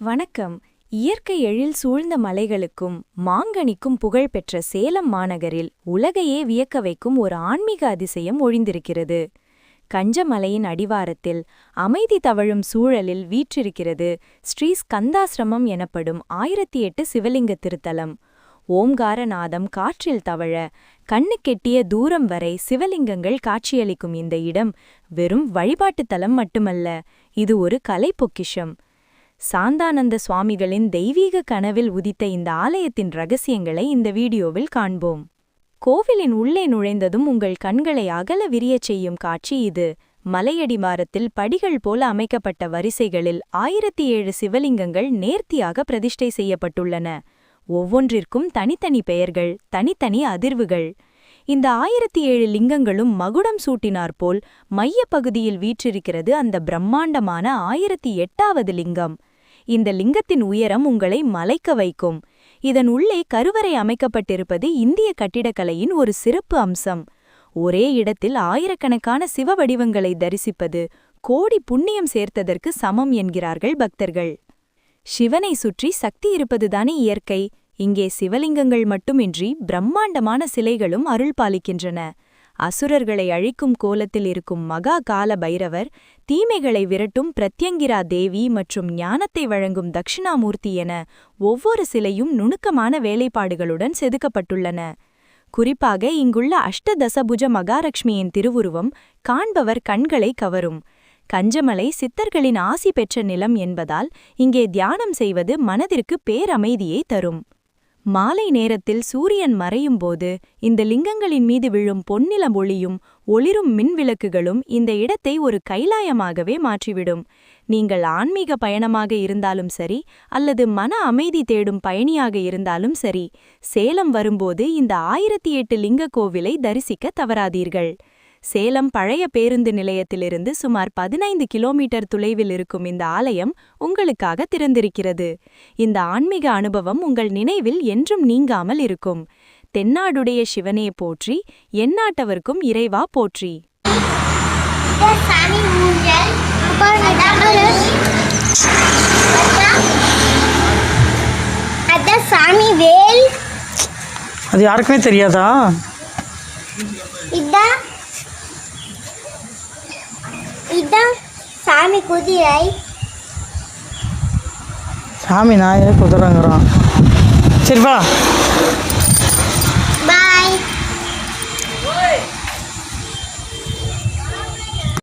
வணக்கம். இயற்கை எழில் சூழ்ந்த மலைகளுக்கும் மாங்கனிக்கும் புகழ்பெற்ற சேலம் மாநகரில் உலகையே வியக்க வைக்கும் ஒரு ஆன்மீக அதிசயம் ஒழிந்திருக்கிறது. கஞ்சமலையின் அடிவாரத்தில் அமைதி தவழும் சூழலில் வீற்றிருக்கிறது ஸ்ரீ ஸ்கந்தாசிரமம் எனப்படும் ஆயிரத்தி எட்டு சிவலிங்க திருத்தலம். ஓம்காரநாதம் காற்றில் தவழ கண்ணுக்கெட்டிய தூரம் வரை சிவலிங்கங்கள் காட்சியளிக்கும் இந்த இடம் வெறும் வழிபாட்டுத் தலம் மட்டுமல்ல இது ஒரு கலை பொக்கிஷம். சாந்தானந்த சுவாமிகளின் தெய்வீக கனவில் உதித்த இந்த ஆலயத்தின் ரகசியங்களை இந்த வீடியோவில் காண்போம். கோவிலின் உள்ளே நுழைந்ததும் உங்கள் கண்களை அகல விரியச் செய்யும் காட்சி இது. மலையடிவாரத்தில் படிகள் போல அமைக்கப்பட்ட வரிசைகளில் ஆயிரத்தி ஏழு சிவலிங்கங்கள் நேர்த்தியாக பிரதிஷ்டை செய்யப்பட்டுள்ளன. ஒவ்வொன்றிற்கும் தனித்தனி பெயர்கள் தனித்தனி அதிர்வுகள். இந்த ஆயிரத்தி ஏழு லிங்கங்களும் மகுடம் சூட்டினாற்போல் மையப்பகுதியில் வீற்றிருக்கிறது அந்த பிரம்மாண்டமான ஆயிரத்தி எட்டாவது லிங்கம். இந்த லிங்கத்தின் உயரம் உங்களை மலைக்க வைக்கும். இதன் உள்ளே கருவறை அமைக்கப்பட்டிருப்பது இந்திய கட்டிடக்கலையின் ஒரு சிறப்பு அம்சம். ஒரே இடத்தில் ஆயிரக்கணக்கான சிவ வடிவங்களை தரிசிப்பது கோடி புண்ணியம் சேர்த்ததற்கு சமம் என்கிறார்கள் பக்தர்கள். சிவனை சுற்றி சக்தி இருப்பதுதானே இயற்கை. இங்கே சிவலிங்கங்கள் மட்டுமின்றி பிரம்மாண்டமான சிலைகளும் அருள் பாலிக்கின்றன அசுரர்களை அழிக்கும் கோலத்தில் இருக்கும் மகா கால பைரவர் தீமைகளை விரட்டும் பிரத்யங்கிரா தேவி மற்றும் ஞானத்தை வழங்கும் தக்ஷிணாமூர்த்தி என ஒவ்வொரு சிலையும் நுணுக்கமான வேலைப்பாடுகளுடன் செதுக்கப்பட்டுள்ளன. குறிப்பாக இங்குள்ள அஷ்டதசபுஜ மகாலட்சுமியின் திருவுருவம் காண்பவர் கண்களை கவரும். கஞ்சமலை சித்தர்களின் ஆசி பெற்ற நிலம் என்பதால் இங்கே தியானம் செய்வது மனதிற்கு பேரமைதியை தரும். மாலை நேரத்தில் சூரியன் மறையும் போது இந்த லிங்கங்களின் மீது விழும் பொன்னிலம் ஒளியும் ஒளிரும் மின்விளக்குகளும் இந்த இடத்தை ஒரு கைலாயமாகவே மாற்றிவிடும். நீங்கள் ஆன்மீக பயணமாக இருந்தாலும் சரி அல்லது மன அமைதி தேடும் பயணியாக இருந்தாலும் சரி சேலம் வரும்போது இந்த ஆயிரத்தி எட்டு லிங்க கோவிலை தரிசிக்க தவறாதீர்கள். சேலம் பழைய பேருந்து நிலையத்திலிருந்து சுமார் பதினைந்து கிலோமீட்டர் தொலைவில் இருக்கும் இந்த ஆலயம் உங்களுக்காக திறந்திருக்கிறது. இந்த ஆன்மீக அனுபவம் உங்கள் நினைவில் என்றும் நீங்காமல் இருக்கும். தென்னாடுடைய சிவனே போற்றி எந்நாட்டவர்க்கும் இறைவா போற்றி. சாமி வேல் அது யாருக்குமே தெரியாதா? இதான் இதுதான் சாமி குதிரை. சாமி நாயே குதிரைங்கிறான். சரி வா.